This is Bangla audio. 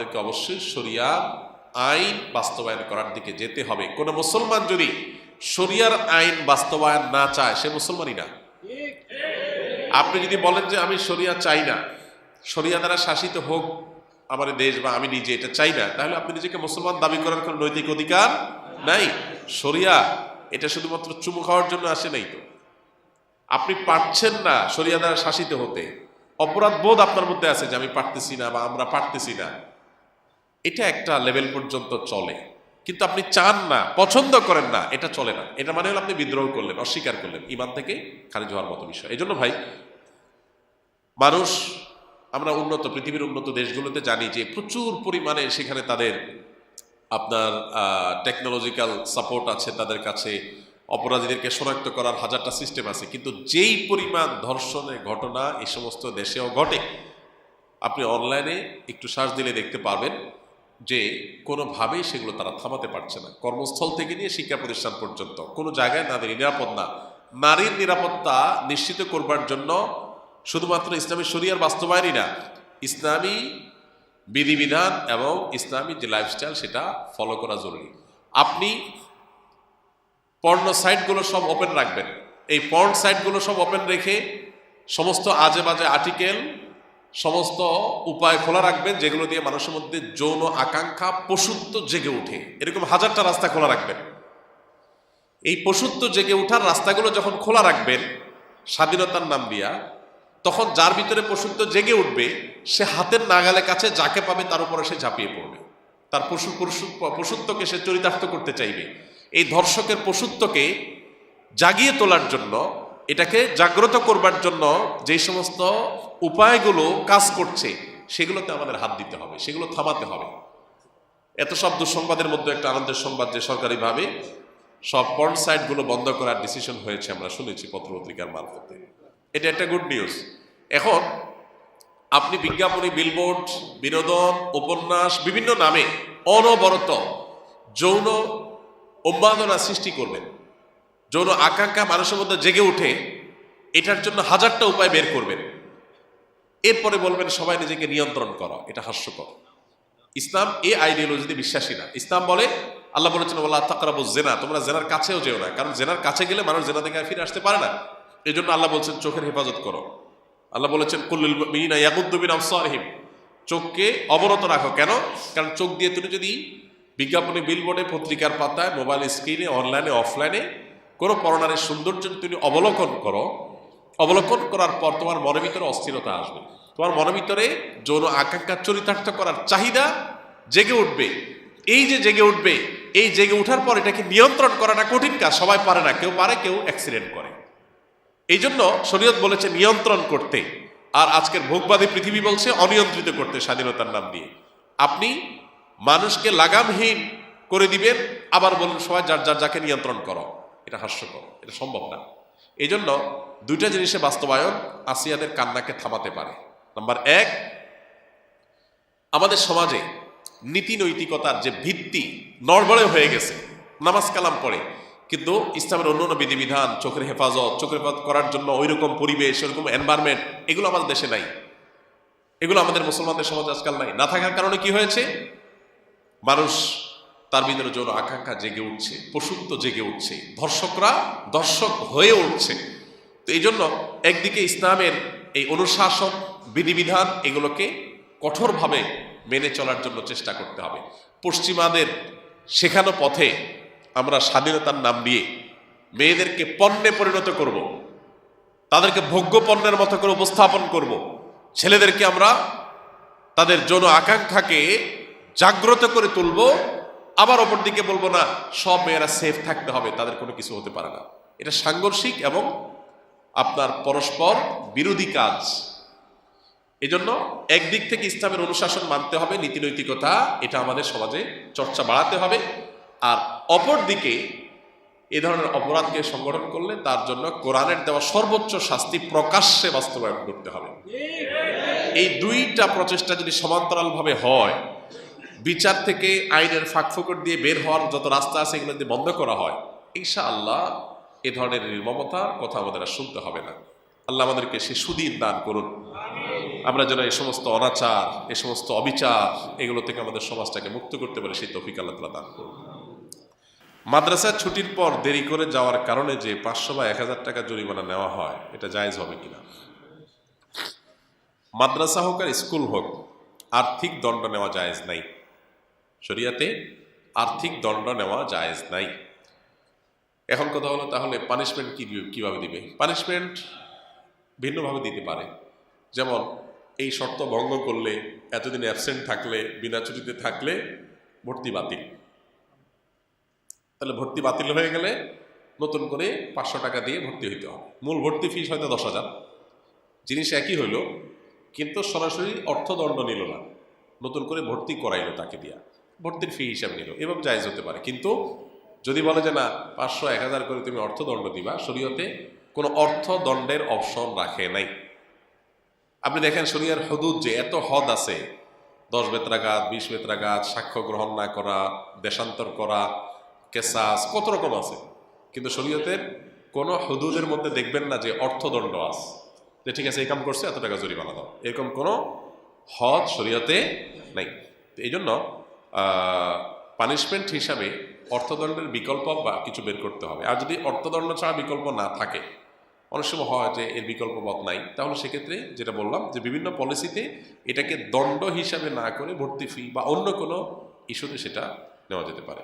আমাদেরকে অবশ্যই শরিয়া আইন বাস্তবায়ন করার দিকে যেতে হবে। কোন মুসলমান যদি শরিয়ার আইন বাস্তবায়ন না চায়, সে মুসলমানই না। আপনি যদি বলেন যে আমি শরিয়া চাই না, শরিয়া দ্বারা শাসিত হোক আমার দেশ বা আমি নিজে এটা চাই না, তাহলে আপনি নিজেকে মুসলমান দাবি করার কোনো নৈতিক অধিকার নাই। শরিয়া, এটা শুধুমাত্র চুমু খাওয়ার জন্য আসে নাই তো। আপনি পারছেন না শরিয়া দ্বারা শাসিত হতে। অপরাধ বোধ আপনার মধ্যে আছে যে আমি পারতেছি না বা আমরা পারতেছি না। এটা একটা লেভেল পর্যন্ত চলে। কিন্তু আপনি চান না, পছন্দ করেন না, এটা চলে না। এটা মানে হলো আপনি বিদ্রোহ করলেন, অস্বীকার করলেন, ইমান থেকে খারিজ হওয়ার মতো বিষয়। এই জন্য ভাই, মানুষ, আমরা উন্নত, পৃথিবীর উন্নত দেশগুলোতে জানি যে প্রচুর পরিমাণে সেখানে তাদের আপনার টেকনোলজিক্যাল সাপোর্ট আছে তাদের কাছে, অপরাধীদেরকে শনাক্ত করার হাজারটা সিস্টেম আছে। কিন্তু যেই পরিমাণ ধর্ষণের ঘটনা এই সমস্ত দেশেও ঘটে, আপনি অনলাইনে একটু সার্চ দিলে দেখতে পারবেন। যে কোনোভাবেই সেগুলো তারা থামাতে পারছে না। কর্মস্থল থেকে নিয়ে শিক্ষা প্রতিষ্ঠান পর্যন্ত। কোনো জায়গায় তাদের নিরাপদ না। নারীর নিরাপত্তা নিশ্চিত করবার জন্য শুধুমাত্র ইসলামী শরিয়ার বাস্তবায়নই না, ইসলামী বিধিবিধান এবং ইসলামী যে লাইফস্টাইল সেটা ফলো করা জরুরি। আপনি পর্ণ সাইটগুলো সব ওপেন রাখবেন। এই পর্ন সাইটগুলো সব ওপেন রেখে সমস্ত আজে বাজে আর্টিকেল সমস্ত উপায় খোলা রাখবেন, যেগুলো দিয়ে মানুষের মধ্যে যৌন আকাঙ্ক্ষা পশুত্ব জেগে ওঠে। এরকম হাজারটা রাস্তা খোলা রাখবেন। এই পশুত্ব জেগে ওঠার রাস্তাগুলো যখন খোলা রাখবেন, স্বাধীনতার নাম দিয়া, তখন যার ভিতরে পশুত্ব জেগে উঠবে, সে হাতের নাগালে কাছে যাকে পাবে তার উপরে সে ঝাঁপিয়ে পড়বে। তার পশু পশু পশুত্বকে সে চরিতার্থ করতে চাইবে। এই ধর্ষকের পশুত্বকে জাগিয়ে তোলার জন্য এটাকে জাগ্রত করবার জন্য যেই সমস্ত উপায়গুলো কাজ করছে, সেগুলোতে আমাদের হাত দিতে হবে, সেগুলো থামাতে হবে। এত সব দুঃসংবাদের মধ্যে একটা আনন্দের সংবাদ যে সরকারিভাবে সব পর্ন সাইটগুলো বন্ধ করার ডিসিশন হয়েছে, আমরা শুনেছি পত্রপত্রিকার মারফতে। এটা একটা গুড নিউজ এখন আপনি বিজ্ঞাপনী বিলবোর্ড বিনোদন, উপন্যাস, বিভিন্ন নামে অনবরত যৌন উন্মাদনা সৃষ্টি করবেন। যৌন আকাঙ্ক্ষা মানুষের মধ্যে জেগে উঠে এটার জন্য হাজারটা উপায় বের করবেন। এরপরে বলবেন, সবাই নিজেকে নিয়ন্ত্রণ করো, এটা হাস্যকর। ইসলাম এই আইডিওলজিতে বিশ্বাসী না, ইসলাম বলে, আল্লাহ বলেছেন আল্লাহ তাকরাবু জেনা তোমরা জেনার কাছেও যেও না, কারণ জেনার কাছে গেলে মানুষ জেনা থেকে ফিরে আসতে পারে না। এই জন্য আল্লাহ বলছেন, চোখের হেফাজত করো। আল্লাহ বলেছেন কুল্লুল মিনা ইয়াকুদ্দুবিন আফসারহিম চোখকে অবরত রাখো। কেন? কারণ চোখ দিয়ে তুমি যদি বিজ্ঞাপনে, বিলবোর্ডে, পত্রিকার পাতায়, মোবাইল স্ক্রিনে, অনলাইনে, অফলাইনে কোনো পরনারের সৌন্দর্য তুমি অবলোকন করো, অবলোকন করার পর তোমার মনের ভিতরে অস্থিরতা আসবে। তোমার মনের ভিতরে যৌন আকাঙ্ক্ষা চরিতার্থ করার চাহিদা জেগে উঠবে। এই যে জেগে উঠবে, এই জেগে ওঠার পর এটাকে নিয়ন্ত্রণ করাটা কঠিন কাজ, সবাই পারে না, কেউ পারে, কেউ অ্যাক্সিডেন্ট করে। এই জন্য শরীয়ত বলেছে নিয়ন্ত্রণ করতে। আর আজকের ভোগবাদী পৃথিবী বলছে অনিয়ন্ত্রিত করতে স্বাধীনতার নাম দিয়ে। আপনি মানুষকে লাগামহীন করে দিবেন, আবার বলুন সবাই যার যার, যাকে নিয়ন্ত্রণ করো। এটা হাস্যকর, এটা সম্ভব না। এই জন্য দুইটা জিনিসে বাস্তবায়ন আসিয়াদের কান্নাকে থামাতে পারে। নাম্বার এক, আমাদের সমাজে নীতি নৈতিকতার যে ভিত্তি নড়বড়ে হয়ে গেছে, নামাজ কালাম পড়ে, কিন্তু ইসলামের অন্য অন্য বিধিবিধান, চোখের হেফাজত চোখের হেফাজত করার জন্য ওই রকম পরিবেশ, ওইরকম এনভায়রনমেন্ট এগুলো আমাদের দেশে নাই। এগুলো আমাদের মুসলমানদের সমাজ আজকাল নাই। না থাকার কারণে কি হয়েছে? মানুষ তার ভিতরে যৌন আকাঙ্ক্ষা জেগে উঠছে, পশুত্ব জেগে উঠছে, ধর্ষকরা দর্শক হয়ে উঠছে তো এই জন্য একদিকে ইসলামের এই অনুশাসন, বিধিবিধান এগুলোকে কঠোরভাবে মেনে চলার জন্য চেষ্টা করতে হবে পশ্চিমাদের শেখানো পথে আমরা স্বাধীনতার নাম দিয়ে মেয়েদেরকে পণ্যে পরিণত করব। তাদেরকে ভোগ্য পণ্যের মতো করে উপস্থাপন করব। ছেলেদেরকে আমরা তাদের যৌন আকাঙ্ক্ষাকে জাগ্রত করে তুলব আবার অপর দিকে বলব না, সব মেয়েরা সেফ থাকতে হবে, তাদের কোনো কিছু হতে পারে না। এটা সাংঘর্ষিক এবং আপনার পরস্পর বিরোধী কাজ। এজন্য একদিক থেকে ইসলামের অনুশাসন মানতে হবে, নীতিনৈতিকতা, এটা আমাদের সমাজে চর্চা বাড়াতে হবে। আর অপর দিকে এ ধরনের অপরাধকে সংগঠন করলে তার জন্য কোরআনের দেওয়া সর্বোচ্চ শাস্তি প্রকাশ্যে বাস্তবায়ন করতে হবে। এই দুইটা প্রচেষ্টা যদি সমান্তরালভাবে হয় বিচার থেকে আইনের ফাঁকফোকর দিয়ে বের হওয়ার যত রাস্তা আছে এগুলো যদি বন্ধ করা হয় ঈশা আল্লাহ এ ধরনের নির্মমতার কথা আমাদের আর শুনতে হবে না। আল্লাহ আমাদেরকে সে সুদিন দান করুন। আমরা যেন এই সমস্ত অনাচার এ সমস্ত অবিচার এগুলো থেকে আমাদের সমাজটাকে মুক্ত করতে পারি সেই তফিক আল্লাহ তালা দান করুন। মাদ্রাসা ছুটির পর দেরি করে যাওয়ার কারণে যে পাঁচশো বা এক হাজার টাকা জরিমানা নেওয়া হয় এটা জায়েজ হবে কিনা? মাদ্রাসা হোক আর স্কুল হোক আর্থিক দণ্ড নেওয়া জায়েজ নাই। শরিয়াতে আর্থিক দণ্ড নেওয়া জায়েজ নাই। এখন কথা হলো তাহলে পানিশমেন্ট কি কীভাবে দিবে? পানিশমেন্ট ভিন্নভাবে দিতে পারে। যেমন, এই শর্ত ভঙ্গ করলে, এতদিন অ্যাবসেন্ট থাকলে, বিনা ছুটিতে থাকলে ভর্তি বাতিল। তাহলে ভর্তি বাতিল হয়ে গেলে নতুন করে পাঁচশো টাকা দিয়ে ভর্তি হইতে হবে। মূল ভর্তি ফিস হয়তো দশ হাজার। জিনিস একই হইল, কিন্তু সরাসরি অর্থদণ্ড নিল না। নতুন করে ভর্তি করাইলো তাকে দিয়া। ভর্তির ফি হিসাবে নিল। এভাবে জায়জ হতে পারে। কিন্তু যদি বলে যে, না, পাঁচশো, এক হাজার করে তুমি অর্থদণ্ড দিবা, শরীয়তে কোনো অর্থদণ্ডের অপশন রাখে নাই। আপনি দেখেন শরিয়ার হদুদ যে এত হদ আছে, দশ বেত্রাঘাত, বিশ বেত্রাঘাত, সাক্ষ্য গ্রহণ না করা, দেশান্তর করা, কেসাস, কত রকম আছে। কিন্তু শরীয়তের কোনো হদুদের মধ্যে দেখবেন না যে অর্থদণ্ড আছে। যে, ঠিক আছে, এই কাম করছে, এত টাকা জরিমানা দাও। এরকম কোনো হদ শরীয়তে নেই। এই জন্য পানিশমেন্ট হিসাবে অর্থদণ্ডের বিকল্প বা কিছু বের করতে হবে। আর যদি অর্থদণ্ড ছাড়া বিকল্প না থাকে, অনেক সময় হয় যে এর বিকল্প পথ নাই, তাহলে সেক্ষেত্রে যেটা বললাম যে বিভিন্ন পলিসিতে এটাকে দণ্ড হিসাবে না করে ভর্তি ফি বা অন্য কোনো ইস্যুতে সেটা নেওয়া যেতে পারে।